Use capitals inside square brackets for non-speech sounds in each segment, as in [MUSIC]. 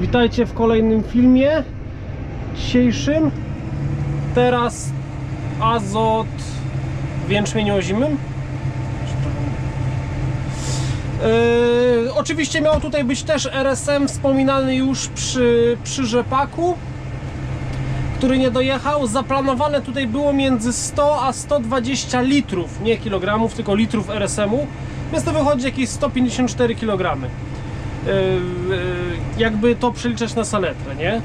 Witajcie w kolejnym filmie dzisiejszym. Teraz azot w jęczmieniu ozimym. Yy, oczywiście miał tutaj być też RSM wspominany już przy, przy rzepaku, który nie dojechał. Zaplanowane tutaj było między 100 a 120 litrów, nie kilogramów, tylko litrów RSM-u, więc to wychodzi jakieś 154 kg. Yy, yy, jakby to przeliczać na saletrę, nie?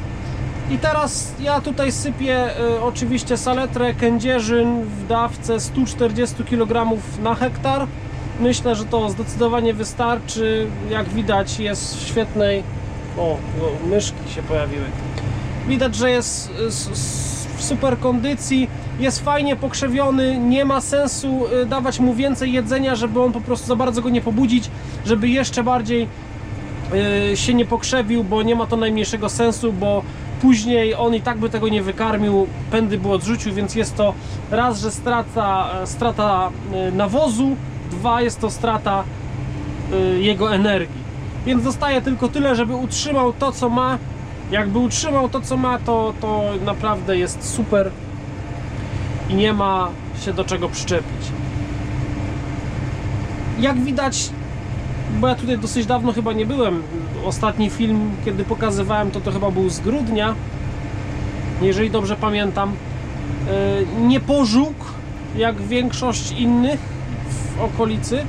I teraz ja tutaj sypię y, oczywiście saletrę kędzierzyn w dawce 140 kg na hektar. Myślę, że to zdecydowanie wystarczy. Jak widać jest w świetnej... O, myszki się pojawiły. Widać, że jest w super kondycji, jest fajnie pokrzewiony, nie ma sensu dawać mu więcej jedzenia, żeby on po prostu za bardzo go nie pobudzić, żeby jeszcze bardziej się nie pokrzewił, bo nie ma to najmniejszego sensu, bo później on i tak by tego nie wykarmił, pędy by odrzucił, więc jest to raz, że strata, e, strata y, nawozu, dwa jest to strata y, jego energii. Więc zostaje tylko tyle, żeby utrzymał to, co ma. Jakby utrzymał to, co ma, to, to naprawdę jest super i nie ma się do czego przyczepić. Jak widać, bo ja tutaj dosyć dawno chyba nie byłem. Ostatni film, kiedy pokazywałem, to to chyba był z grudnia, jeżeli dobrze pamiętam. Yy, Nie pożółk, jak większość innych w okolicy.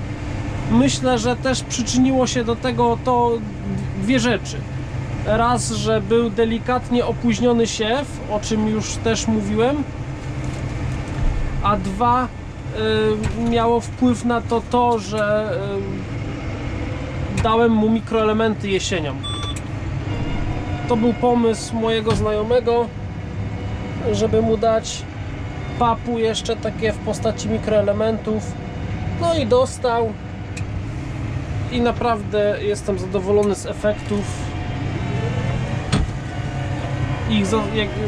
Myślę, że też przyczyniło się do tego to dwie rzeczy. Raz, że był delikatnie opóźniony siew, o czym już też mówiłem, a dwa, yy, miało wpływ na to to, że yy, dałem mu mikroelementy jesienią. To był pomysł mojego znajomego, żeby mu dać papu jeszcze takie w postaci mikroelementów. No i dostał. I naprawdę jestem zadowolony z efektów ich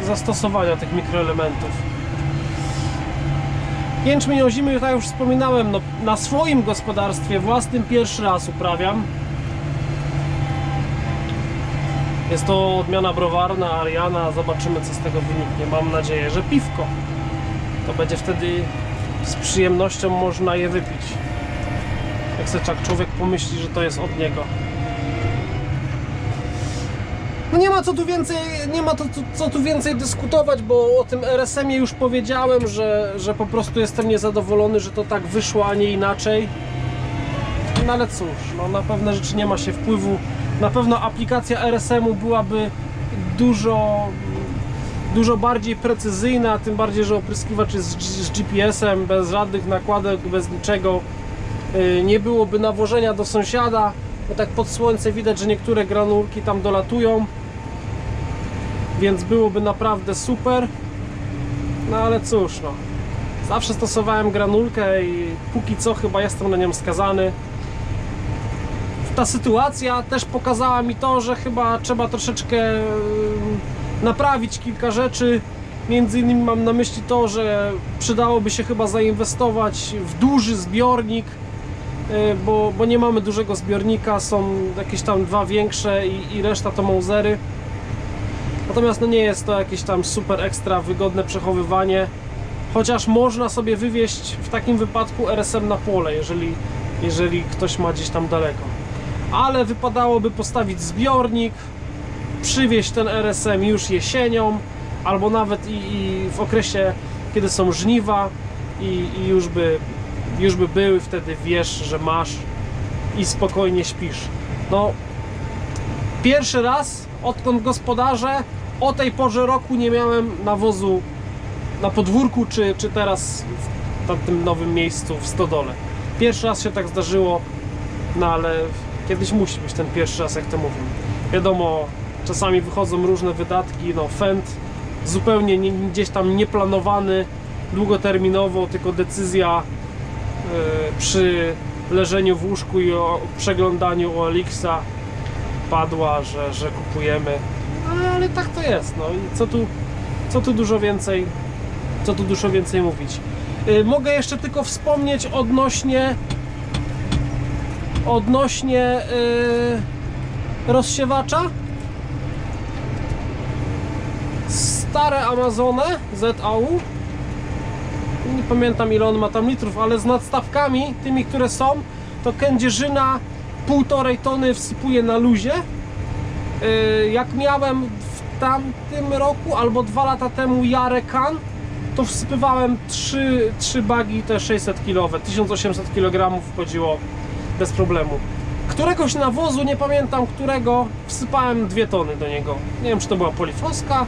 zastosowania tych mikroelementów. Jęczmień ozimy, tak już wspominałem, no, na swoim gospodarstwie własnym pierwszy raz uprawiam. Jest to odmiana browarna, Ariana. Zobaczymy, co z tego wyniknie. Mam nadzieję, że piwko. To będzie wtedy z przyjemnością można je wypić. Jak sobie tak człowiek pomyśli, że to jest od niego. No nie ma co tu więcej, nie ma to, co tu więcej dyskutować, bo o tym RSM-ie już powiedziałem, że, że po prostu jestem niezadowolony, że to tak wyszło, a nie inaczej. No ale cóż, no na pewne rzeczy nie ma się wpływu. Na pewno aplikacja RSM-u byłaby dużo, dużo bardziej precyzyjna, tym bardziej, że opryskiwacz jest z, GPS-em, bez żadnych nakładek, bez niczego. Yy, Nie byłoby nawożenia do sąsiada, bo tak pod słońce widać, że niektóre granulki tam dolatują. Więc byłoby naprawdę super. No ale cóż, no. Zawsze stosowałem granulkę i póki co chyba jestem na nią skazany ta sytuacja też pokazała mi to, że chyba trzeba troszeczkę naprawić kilka rzeczy. Między innymi mam na myśli to, że przydałoby się chyba zainwestować w duży zbiornik, y, bo, bo nie mamy dużego zbiornika, są jakieś tam dwa większe i, i reszta to mausery. Natomiast no nie jest to jakieś tam super ekstra wygodne przechowywanie, chociaż można sobie wywieźć w takim wypadku RSM na pole, jeżeli, jeżeli ktoś ma gdzieś tam daleko ale wypadałoby postawić zbiornik, przywieźć ten RSM już jesienią, albo nawet i, i w okresie, kiedy są żniwa i, i już, by, już by były, wtedy wiesz, że masz i spokojnie śpisz. No, pierwszy raz, odkąd gospodarze, o tej porze roku nie miałem nawozu na podwórku, czy, czy teraz w tamtym nowym miejscu w stodole. Pierwszy raz się tak zdarzyło, no ale kiedyś musi być ten pierwszy raz, jak to mówią. Wiadomo, czasami wychodzą różne wydatki, no fent zupełnie nie, gdzieś tam nieplanowany, długoterminowo, tylko decyzja yy, przy leżeniu w łóżku i o przeglądaniu OLX-a padła, że, że kupujemy. No, ale tak to jest, no i co tu, co tu dużo więcej, co tu dużo więcej mówić. Yy, mogę jeszcze tylko wspomnieć odnośnie odnośnie yy, rozsiewacza stare Amazone ZAU. Nie pamiętam ile on ma tam litrów, ale z nadstawkami, tymi, które są, to kędzierzyna półtorej tony wsypuje na luzie. Yy, Jak miałem w tamtym roku albo dwa lata temu Jarę Kan, to wsypywałem 3, 3 bagi te 600 kg, 1800 kg wchodziło bez problemu. Któregoś nawozu, nie pamiętam którego, wsypałem 2 tony do niego. Nie wiem, czy to była polifoska,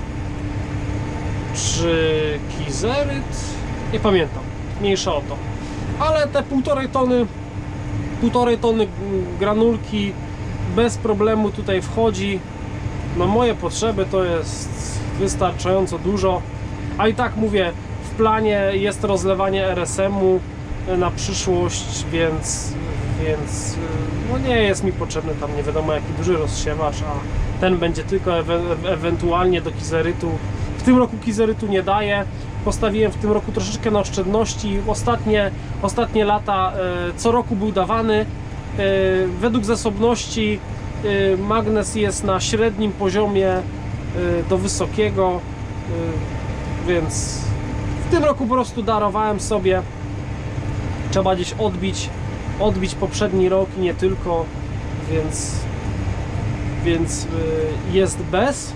czy kizeryt, nie pamiętam. Mniejsza o to. Ale te półtorej tony, półtorej tony granulki bez problemu tutaj wchodzi. Na moje potrzeby to jest wystarczająco dużo. A i tak mówię, w planie jest rozlewanie RSM-u na przyszłość, więc, więc no nie jest mi potrzebny tam nie wiadomo jaki duży rozsiewacz, a ten będzie tylko ewe ewentualnie do kizerytu. W tym roku kizerytu nie daję. Postawiłem w tym roku troszeczkę na oszczędności. Ostatnie, ostatnie lata e, co roku był dawany. E, według zasobności e, magnes jest na średnim poziomie e, do wysokiego, e, więc w tym roku po prostu darowałem sobie. Trzeba gdzieś odbić, odbić poprzedni rok i nie tylko, więc, więc e, jest bez.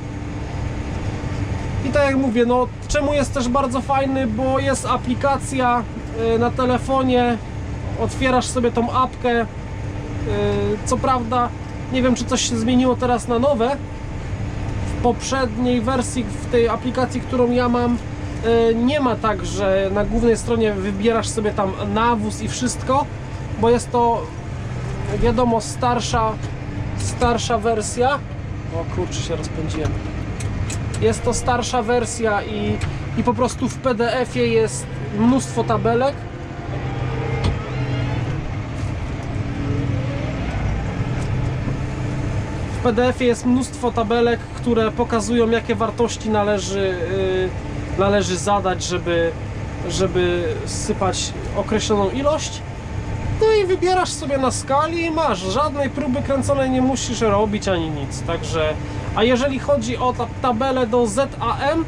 I tak jak mówię, no czemu jest też bardzo fajny, bo jest aplikacja y, na telefonie, otwierasz sobie tą apkę. y, Co prawda, nie wiem czy coś się zmieniło teraz na nowe. W poprzedniej wersji, w tej aplikacji, którą ja mam, y, nie ma tak, że na głównej stronie wybierasz sobie tam nawóz i wszystko, bo jest to wiadomo starsza, starsza wersja. O kurczę, się rozpędziłem jest to starsza wersja i, i po prostu w PDF-ie jest mnóstwo tabelek. W PDF-ie jest mnóstwo tabelek, które pokazują jakie wartości należy, yy, należy zadać, żeby, żeby sypać określoną ilość. No i wybierasz sobie na skali i masz. Żadnej próby kręconej nie musisz robić ani nic. Także, a jeżeli chodzi o ta tabelę do ZAM,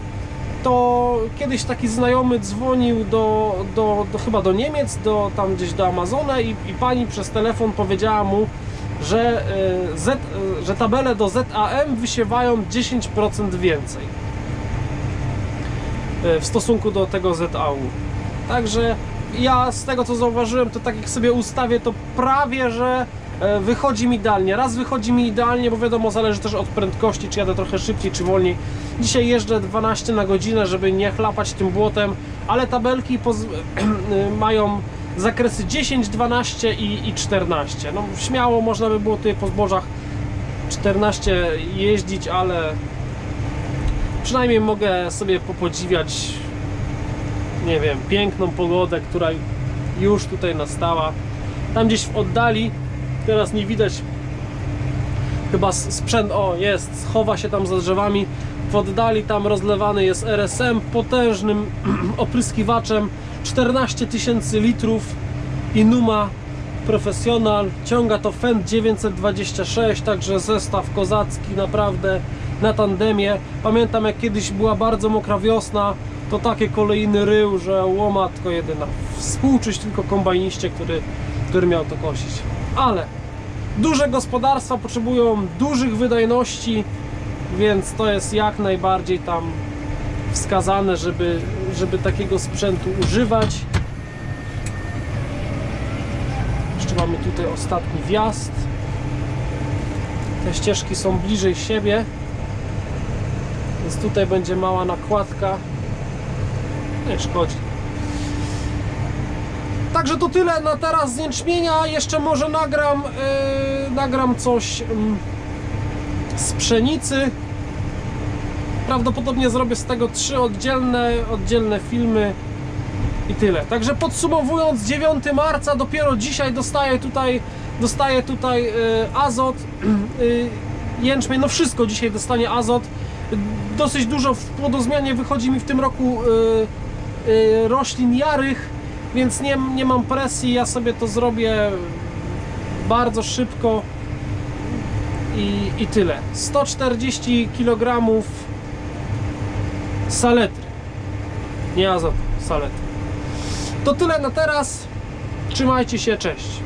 to kiedyś taki znajomy dzwonił do, do, do chyba do Niemiec, do, tam gdzieś do Amazona i, i pani przez telefon powiedziała mu, że, y, y, że tabele do ZAM wysiewają 10% więcej y, w stosunku do tego ZAU. Także ja z tego co zauważyłem, to tak jak sobie ustawię, to prawie że e, wychodzi mi idealnie. Raz wychodzi mi idealnie, bo wiadomo, zależy też od prędkości, czy jadę trochę szybciej, czy wolniej. Dzisiaj jeżdżę 12 na godzinę, żeby nie chlapać tym błotem, ale tabelki poz- [CLEARS THROAT] mają zakresy 10, 12 i, i 14. No śmiało można by było tutaj po zbożach 14 jeździć, ale przynajmniej mogę sobie popodziwiać nie wiem, piękną pogodę, która już tutaj nastała. Tam gdzieś w oddali, teraz nie widać chyba sprzęt, o jest, chowa się tam za drzewami. W oddali tam rozlewany jest RSM potężnym [CLEARS THROAT] opryskiwaczem 14 tysięcy litrów Inuma Professional. Ciąga to Fendt 926, także zestaw kozacki naprawdę na tandemie. Pamiętam jak kiedyś była bardzo mokra wiosna, to takie kolejny rył, że łomatko jedyna. Współczuć tylko kombajniście, który, który miał to kosić. Ale duże gospodarstwa potrzebują dużych wydajności, więc to jest jak najbardziej tam wskazane, żeby, żeby takiego sprzętu używać. Jeszcze mamy tutaj ostatni wjazd. Te ścieżki są bliżej siebie, więc tutaj będzie mała nakładka. Nie szkodzi. Także to tyle na teraz z jęczmienia. Jeszcze może nagram, yy, nagram coś yy, z pszenicy. Prawdopodobnie zrobię z tego trzy oddzielne, oddzielne filmy i tyle. Także podsumowując, 9 marca dopiero dzisiaj dostaję tutaj, dostaję tutaj yy, azot, yy, [CLEARS THROAT] jęczmień, no wszystko dzisiaj dostanie azot. Dosyć dużo w płodozmianie wychodzi mi w tym roku yy, roślin jarych, więc nie, nie mam presji, ja sobie to zrobię bardzo szybko i, i tyle. 140 kg Saletry. Nie azotu, saletry. To tyle na teraz. Trzymajcie się, cześć.